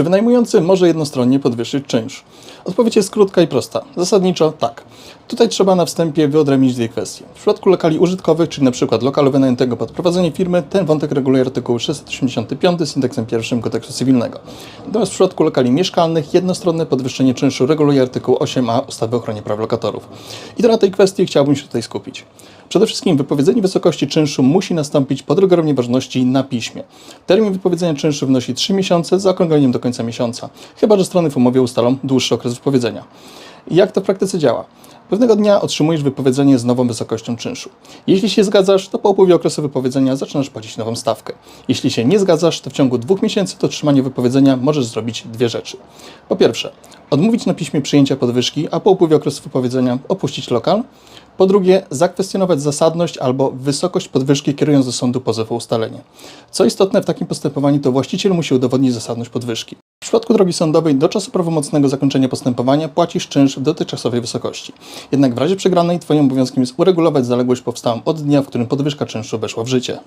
Czy wynajmujący może jednostronnie podwyższyć czynsz? Odpowiedź jest krótka i prosta. Zasadniczo tak. Tutaj trzeba na wstępie wyodrębnić dwie kwestie. W przypadku lokali użytkowych, czyli np. lokalu wynajętego pod prowadzenie firmy, ten wątek reguluje artykuł 685 z indeksem pierwszym kodeksu cywilnego. Natomiast w przypadku lokali mieszkalnych jednostronne podwyższenie czynszu reguluje artykuł 8a ustawy o ochronie praw lokatorów. I to na tej kwestii chciałbym się tutaj skupić. Przede wszystkim wypowiedzenie wysokości czynszu musi nastąpić po drugorodnej ważności na piśmie. Termin wypowiedzenia czynszu wynosi 3 miesiące z zaokrągleniem do końca miesiąca, chyba że strony w umowie ustalą dłuższy okres wypowiedzenia. Jak to w praktyce działa? Pewnego dnia otrzymujesz wypowiedzenie z nową wysokością czynszu. Jeśli się zgadzasz, to po upływie okresu wypowiedzenia zaczynasz płacić nową stawkę. Jeśli się nie zgadzasz, to w ciągu dwóch miesięcy do otrzymania wypowiedzenia możesz zrobić dwie rzeczy. Po pierwsze, odmówić na piśmie przyjęcia podwyżki, a po upływie okresu wypowiedzenia opuścić lokal. Po drugie, zakwestionować zasadność albo wysokość podwyżki, kierując do sądu pozew o ustalenie. Co istotne, w takim postępowaniu to właściciel musi udowodnić zasadność podwyżki. W przypadku drogi sądowej do czasu prawomocnego zakończenia postępowania płacisz czynsz w dotychczasowej wysokości. Jednak w razie przegranej Twoim obowiązkiem jest uregulować zaległość powstałą od dnia, w którym podwyżka czynszu weszła w życie.